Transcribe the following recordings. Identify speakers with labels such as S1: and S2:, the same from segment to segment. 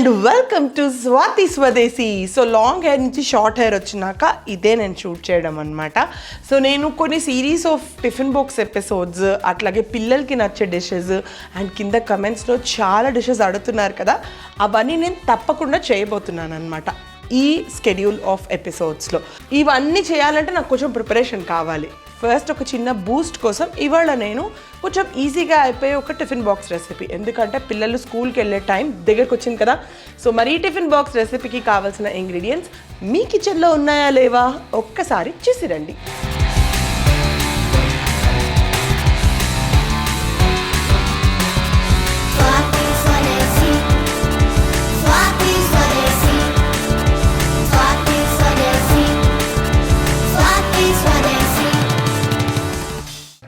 S1: And welcome to Swathi Swadeshi. So long hair నుంచి short hair వచ్చినాక ఇదే నేను షూట్ చేయడం అనమాట సో నేను కొన్ని series of tiffin box episodes అట్లాగే పిల్లలకి నచ్చే డిషెస్ అండ్ కింద కమెంట్స్లో చాలా డిషెస్ అడుగుతున్నారు కదా అవన్నీ నేను తప్పకుండా చేయబోతున్నాను అనమాట ఈ స్కెడ్యూల్ ఆఫ్ ఎపిసోడ్స్లో ఇవన్నీ చేయాలంటే నాకు కొంచెం ప్రిపరేషన్ కావాలి. ఫస్ట్ ఒక చిన్న బూస్ట్ కోసం ఇవాళ నేను కొంచెం ఈజీగా అయిపోయే ఒక టిఫిన్ బాక్స్ రెసిపీ. ఎందుకంటే పిల్లలు స్కూల్కి వెళ్ళే టైం దగ్గరకు వచ్చింది కదా. సో మరి ఈ టిఫిన్ బాక్స్ రెసిపీకి కావాల్సిన ఇంగ్రీడియంట్స్ మీ కిచెన్లో ఉన్నాయా లేవా? ఒక్కసారి చూసి రండి.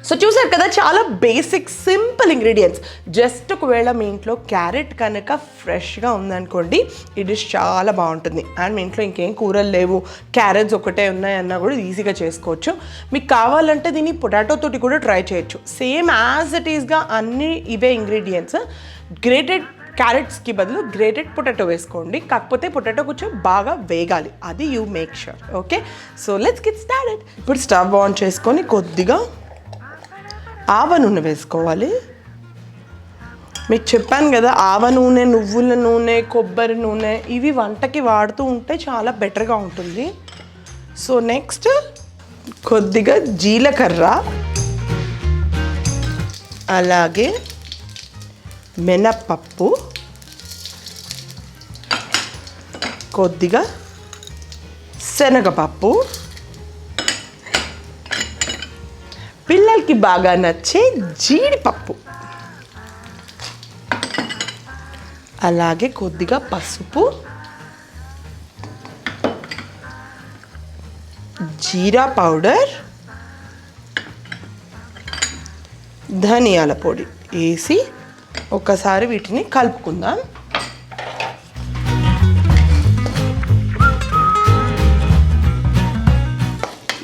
S1: సో చూసారు కదా చాలా బేసిక్ సింపుల్ ఇంగ్రీడియంట్స్ జస్ట్ ఒకవేళ మీ ఇంట్లో క్యారెట్ కనుక ఫ్రెష్గా ఉందనుకోండి ఈ డిష్ చాలా బాగుంటుంది. అండ్ మీ ఇంట్లో ఇంకేం కూరలు లేవు క్యారెట్స్ ఒకటే ఉన్నాయన్నా కూడా ఈజీగా చేసుకోవచ్చు. మీకు కావాలంటే దీన్ని పొటాటో తోటి కూడా ట్రై చేయొచ్చు. సేమ్ యాజ్ ఇట్ ఈస్గా అన్ని ఇవే ఇంగ్రీడియంట్స్ గ్రేటెడ్ క్యారెట్స్కి బదులు గ్రేటెడ్ పొటాటో వేసుకోండి. కాకపోతే పొటాటో కొంచెం బాగా వేగాలి. అది you make sure okay so let's get started ఇప్పుడు స్టవ్ ఆన్ చేసుకొని కొద్దిగా ఆవ నూనె వేసుకోవాలి. మీకు చెప్పాను కదా ఆవ నూనె నువ్వుల నూనె కొబ్బరి నూనె ఇవి వంటకి వాడుతూ ఉంటే చాలా బెటర్గా ఉంటుంది. సో నెక్స్ట్ కొద్దిగా జీలకర్ర అలాగే మినపప్పు కొద్దిగా శనగపప్పు పిల్లలకి బాగా నచ్చే జీడిపప్పు. అలాగే కొద్దిగా పసుపు జీరా పౌడర్ ధనియాల పొడి వేసి ఒకసారి వీటిని కలుపుకుందాం.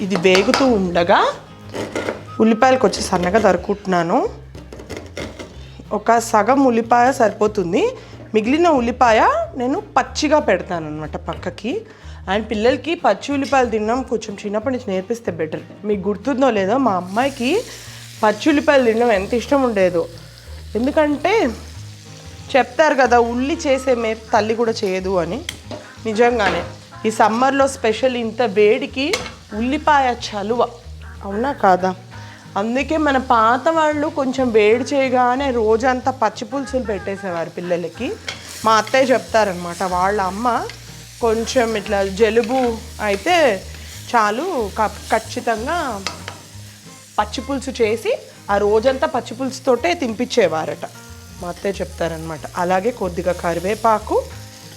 S1: ఇది వేగుతూ ఉండగా ఉల్లిపాయలకు వచ్చి సన్నగా తరుకుంటున్నాను ఒక సగం ఉల్లిపాయ సరిపోతుంది. మిగిలిన ఉల్లిపాయ నేను పచ్చిగా పెడతాను అనమాట పక్కకి. అండ్ పిల్లలకి పచ్చి ఉల్లిపాయలు తినడం కొంచెం చిన్నప్పటి నుంచి నేర్పిస్తే బెటర్. మీకు గుర్తుందో లేదో మా అమ్మాయికి పచ్చి ఉల్లిపాయలు తినడం ఎంత ఇష్టం ఉండేదో. ఎందుకంటే చెప్తారు కదా ఉల్లి చేసే మే తల్లి కూడా చేయదు అని. నిజంగానే. ఈ సమ్మర్లో స్పెషల్ ఇంత వేడికి ఉల్లిపాయ చలువ. అవునా కాదా? అందుకే మన పాత వాళ్ళు కొంచెం వేడి చేయగానే రోజంతా పచ్చి పులుసులు పెట్టేసేవారు పిల్లలకి. మా అత్తయ్య చెప్తారనమాట వాళ్ళ అమ్మ కొంచెం ఇట్లా జలుబు అయితే చాలు క- ఖచ్చితంగా పచ్చి పులుసు చేసి ఆ రోజంతా పచ్చి పులుసుతోటే తినిపించేవారట. మా అత్తయ్య చెప్తారనమాట అలాగే కొద్దిగా కరివేపాకు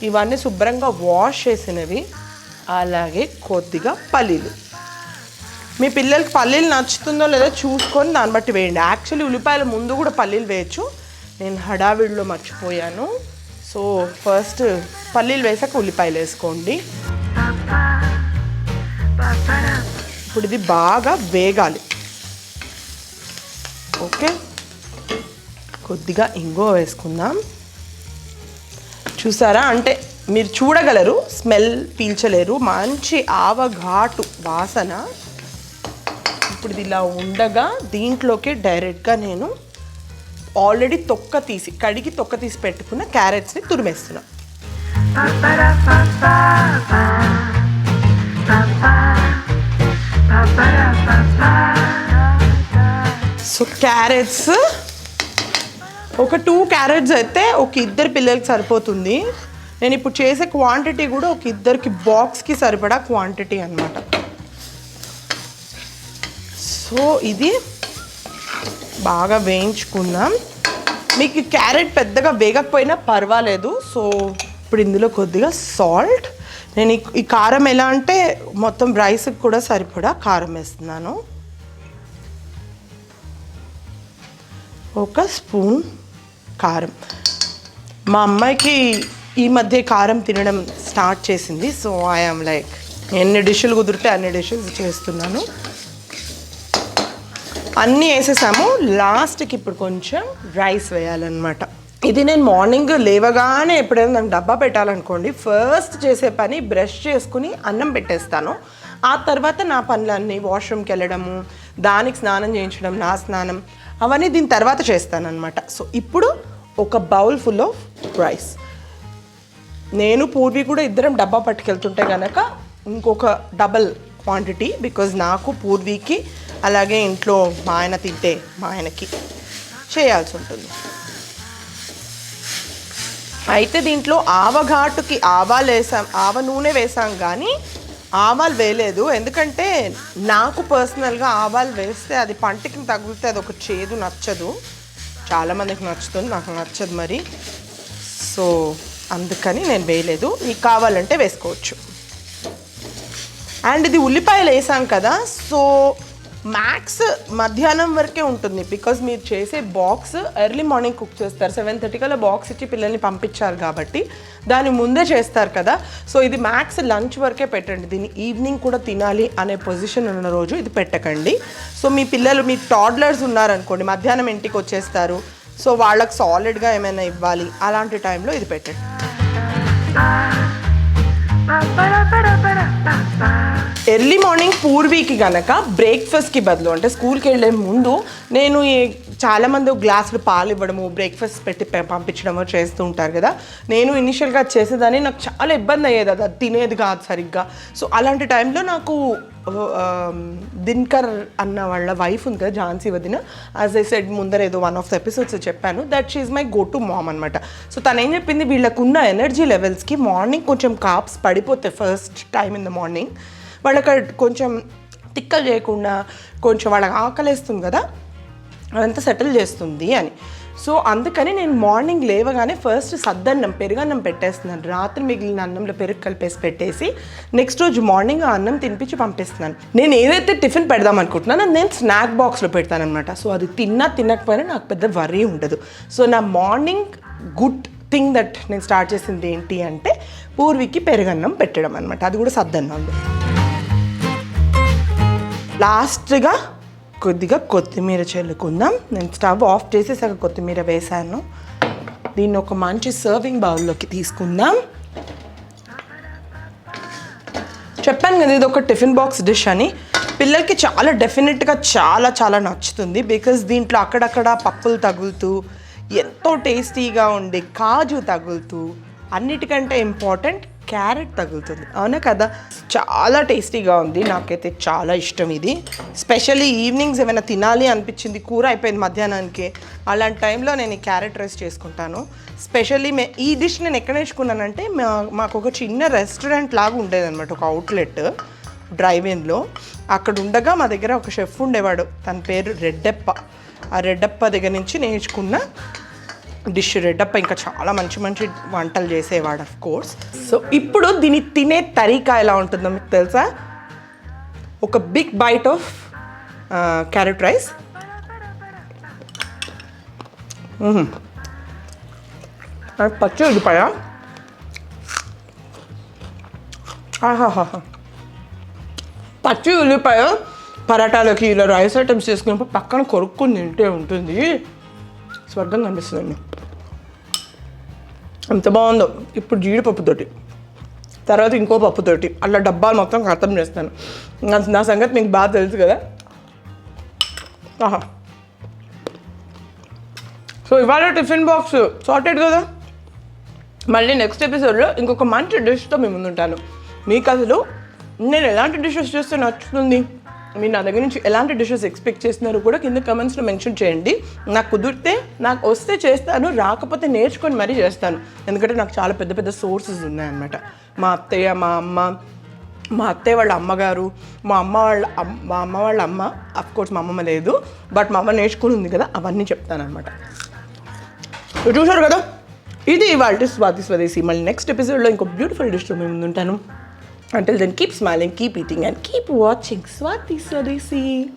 S1: ఇవన్నీ శుభ్రంగా వాష్ చేసినవి అలాగే కొద్దిగా పల్లీలు. మీ పిల్లలకి పల్లీలు నచ్చుతుందో లేదో చూసుకొని దాన్ని బట్టి వేయండి. యాక్చువల్లీ ఉల్లిపాయల ముందు కూడా పల్లీలు వేయచ్చు. నేను హడావిడిలో మర్చిపోయాను. సో ఫస్ట్ పల్లీలు వేసాక ఉల్లిపాయలు వేసుకోండి. ఇప్పుడు ఇది బాగా వేగాలి. ఓకే కొద్దిగా ఇంగో వేసుకుందాం. చూసారా? అంటే మీరు చూడగలరు స్మెల్ పీల్చలేరు. మంచి ఆవ ఘాటు వాసన. ఇప్పుడు ఇది ఇలా ఉండగా దీంట్లోకి డైరెక్ట్గా నేను ఆల్రెడీ తొక్క తీసి కడిగి తొక్క తీసి పెట్టుకున్న క్యారెట్స్ని తురిమేస్తున్నా. సో క్యారెట్స్ ఒక టూ క్యారెట్స్ అయితే ఒక ఇద్దరు పిల్లలకి సరిపోతుంది. నేను ఇప్పుడు చేసే క్వాంటిటీ కూడా ఒక ఇద్దరికి బాక్స్కి సరిపడా క్వాంటిటీ అన్నమాట. సో ఇది బాగా వేయించుకుందాం మీకు క్యారెట్ పెద్దగా వేగకపోయినా పర్వాలేదు. సో ఇప్పుడు ఇందులో కొద్దిగా సాల్ట్. నేను ఈ- కారం ఎలా అంటే మొత్తం రైస్కి కూడా సరిపడా కారం వేస్తున్నాను. ఒక స్పూన్ కారం. మా అమ్మాయికి ఈ మధ్య కారం తినడం స్టార్ట్ చేసింది. సో ఐఎమ్ లైక్ ఎన్ని డిష్లు కుదిరితే అన్ని డిషెస్ చేస్తున్నాను. అన్నీ వేసేసాము. లాస్ట్కి ఇప్పుడు కొంచెం రైస్ వేయాలన్నమాట. ఇది నేను మార్నింగ్ లేవగానే ఎప్పుడైనా నాకు డబ్బా పెట్టాలనుకోండి ఫస్ట్ చేసే పని బ్రష్ చేసుకుని అన్నం పెట్టేస్తాను. ఆ తర్వాత నా పనులన్నీ వాష్రూమ్కి వెళ్ళడము దానికి స్నానం చేయించడం నా స్నానం అవన్నీ దీని తర్వాత చేస్తాను అనమాట సో ఇప్పుడు ఒక బౌల్ ఫుల్ ఆఫ్ రైస్. నేను పూర్వి కూడా ఇద్దరం డబ్బా పట్టుకెళ్తుంటే కనుక ఇంకొక డబల్ క్వాంటిటీ బికాజ్ నాకు పూర్వీకి అలాగే ఇంట్లో మా ఆయన తింటే మా ఆయనకి చేయాల్సి ఉంటుంది. అయితే దీంట్లో ఆవఘాటుకి ఆవాలు వేసాం ఆవ నూనె వేసాం కానీ ఆవాలు వేయలేదు. ఎందుకంటే నాకు పర్సనల్గా ఆవాలు వేస్తే అది పంటికి తగిలితే అది ఒక చేదు నచ్చదు. చాలామందికి నచ్చుతుంది నాకు నచ్చదు మరి. సో అందుకని నేను వేయలేదు. మీకు కావాలంటే వేసుకోవచ్చు. అండ్ ఇది ఉల్లిపాయలు వేసాం కదా సో మ్యాక్స్ మధ్యాహ్నం వరకే ఉంటుంది బికాజ్ మీరు చేసే బాక్స్ ఎర్లీ మార్నింగ్ కుక్ చేస్తారు. సెవెన్ థర్టీకల్లా బాక్స్ ఇచ్చి పిల్లల్ని పంపించారు కాబట్టి దాని ముందే చేస్తారు కదా. సో ఇది మ్యాక్స్ లంచ్ వరకే పెట్టండి. దీన్ని ఈవినింగ్ కూడా తినాలి అనే పొజిషన్ ఉన్న రోజు ఇది పెట్టకండి. సో మీ పిల్లలు మీ టాడ్లర్స్ ఉన్నారనుకోండి మధ్యాహ్నం ఇంటికి వచ్చేస్తారు. సో వాళ్ళకి సాలిడ్గా ఏమైనా ఇవ్వాలి అలాంటి టైంలో ఇది పెట్టండి. ఎర్లీ మార్నింగ్ పూర్వీకి గనక బ్రేక్ఫాస్ట్కి బదులు అంటే స్కూల్కి వెళ్ళే ముందు నేను ఈ చాలామంది గ్లాసులు పాలు ఇవ్వడము బ్రేక్ఫాస్ట్ పెట్టి పంపించడము చేస్తూ ఉంటారు కదా. నేను ఇనిషియల్గా చేసేదాన్ని నాకు చాలా ఇబ్బంది అయ్యేది అది తినేది కాదు సరిగ్గా. సో అలాంటి టైంలో నాకు దిన్కర్ అన్న వాళ్ళ వైఫ్ ఉంది కదా ఝాన్సీ వదిన. యాజ్ ఐ సెడ్ ముందర ఏదో వన్ ఆఫ్ ద ఎపిసోడ్స్ చెప్పాను that she may go to mom అనమాట సో తను ఏం చెప్పింది వీళ్ళకున్న ఎనర్జీ లెవెల్స్కి మార్నింగ్ కొంచెం కాప్స్ పడిపోతాయి first time in the morning వాళ్ళకి కొంచెం తిక్కలు చేయకుండా కొంచెం వాళ్ళకి ఆకలేస్తుంది కదా అదంతా సెటిల్ చేస్తుంది అని. సో అందుకని నేను మార్నింగ్ లేవగానే ఫస్ట్ సద్దన్నం పెరుగన్నం పెట్టేస్తున్నాను. రాత్రి మిగిలిన అన్నంలో పెరుగు కలిపేసి పెట్టేసి నెక్స్ట్ రోజు మార్నింగ్ ఆ అన్నం తినిపించి పంపిస్తున్నాను. నేను ఏదైతే టిఫిన్ పెడదాం అనుకుంటున్నానో నేను స్నాక్ బాక్స్లో పెడతాను అనమాట సో అది తిన్నా తినకపోయినా నాకు పెద్ద వరీ ఉండదు. సో నా మార్నింగ్ గుడ్ థింగ్ దట్ నేను స్టార్ట్ చేసింది ఏంటి అంటే పూర్వీకి పెరుగన్నం పెట్టడం అనమాట అది కూడా సద్దన్నం. లాస్ట్గా కొద్దిగా కొత్తిమీర చల్లుకుందాం. నేను స్టవ్ ఆఫ్ చేసేసాక కొత్తిమీర వేసాను దీన్ని ఒక మంచి సర్వింగ్ బౌల్లోకి తీసుకుందాం. చెప్పాను కదా ఇది ఒక టిఫిన్ బాక్స్ డిష్ అని. పిల్లలకి చాలా డెఫినెట్గా చాలా చాలా నచ్చుతుంది బికాజ్ దీంట్లో అక్కడక్కడ పప్పులు తగులుతూ ఎంతో టేస్టీగా ఉండే కాజు తగులుతూ అన్నిటికంటే ఇంపార్టెంట్ క్యారెట్ తగులుతుంది. అవునా కదా? చాలా టేస్టీగా ఉంది. నాకైతే చాలా ఇష్టం ఇది. స్పెషల్లీ ఈవినింగ్స్ ఏమైనా తినాలి అనిపించింది కూర అయిపోయింది మధ్యాహ్నానికి అలాంటి టైంలో నేను ఈ క్యారెట్ రైస్ చేసుకుంటాను. స్పెషల్లీ మే ఈ డిష్ నేను ఎక్కడ నేర్చుకున్నానంటే మా మాకు ఒక చిన్న రెస్టారెంట్ లాగా ఉండేదన్నమాట ఒక అవుట్లెట్ డ్రైవేన్లో అక్కడ ఉండగా మా దగ్గర ఒక షెఫ్ ఉండేవాడు. తన పేరు రెడ్డప్ప. ఆ రెడ్డప్ప దగ్గర నుంచి నేర్చుకున్న డిష్ రెడ్డప్ప ఇంకా చాలా మంచి మంచి వంటలు చేసేవాడు ఆఫ్ కోర్స్ సో ఇప్పుడు దీన్ని తినే తరీకా ఎలా ఉంటుందో మీకు తెలుసా? ఒక big bite of carrot rice పచ్చి ఉల్లిపాయ ఆహాహా పచ్చి ఉల్లిపాయ పరాటాలకి ఇలా రైస్ ఐటమ్స్ చేసుకున్నప్పుడు పక్కన కొరుక్కుని తింటే ఉంటుంది. స్వర్గం కనిపిస్తుందండి. ఎంత బాగుందో. ఇప్పుడు జీడిపప్పుతోటి తర్వాత ఇంకో పప్పుతోటి అలా డబ్బాలు మొత్తం ఖతం చేస్తాను. నా- సంగతి మీకు బాగా తెలుసు కదా? ఆహా. సో ఇవాళ టిఫిన్ బాక్స్ సార్టెడ్ కదా? మళ్ళీ నెక్స్ట్ ఎపిసోడ్లో ఇంకొక మంచి డిష్తో మేము ముందుంటాను. మీకు అసలు నేను ఎలాంటి డిషెస్ చేస్తే నచ్చుతుంది? మీరు నా దగ్గర నుంచి ఎలాంటి డిషెస్ ఎక్స్పెక్ట్ చేస్తున్నారు కూడా కింద కమెంట్స్లో మెన్షన్ చేయండి. నాకు కుదిరితే నాకు వస్తే చేస్తాను రాకపోతే నేర్చుకొని మరీ చేస్తాను. ఎందుకంటే నాకు చాలా పెద్ద పెద్ద సోర్సెస్ ఉన్నాయన్నమాట. మా అత్తయ్య మా అమ్మ మా అత్తయ్య వాళ్ళ అమ్మగారు మా అమ్మ వాళ్ళ మా అమ్మ వాళ్ళ అమ్మ అఫ్ కోర్స్ మా అమ్మమ్మ లేదు బట్ మా అమ్మ నేర్చుకుని ఉంది కదా అవన్నీ చెప్తానమాట చూశారు కదా? ఇది ఇవాళ స్వాతి స్వదేశీ. మళ్ళీ నెక్స్ట్ ఎపిసోడ్లో ఇంకో బ్యూటిఫుల్ డిష్లో మేము ముందుంటాను. Until then, keep smiling, keep eating, and keep watching Swati Swadesi.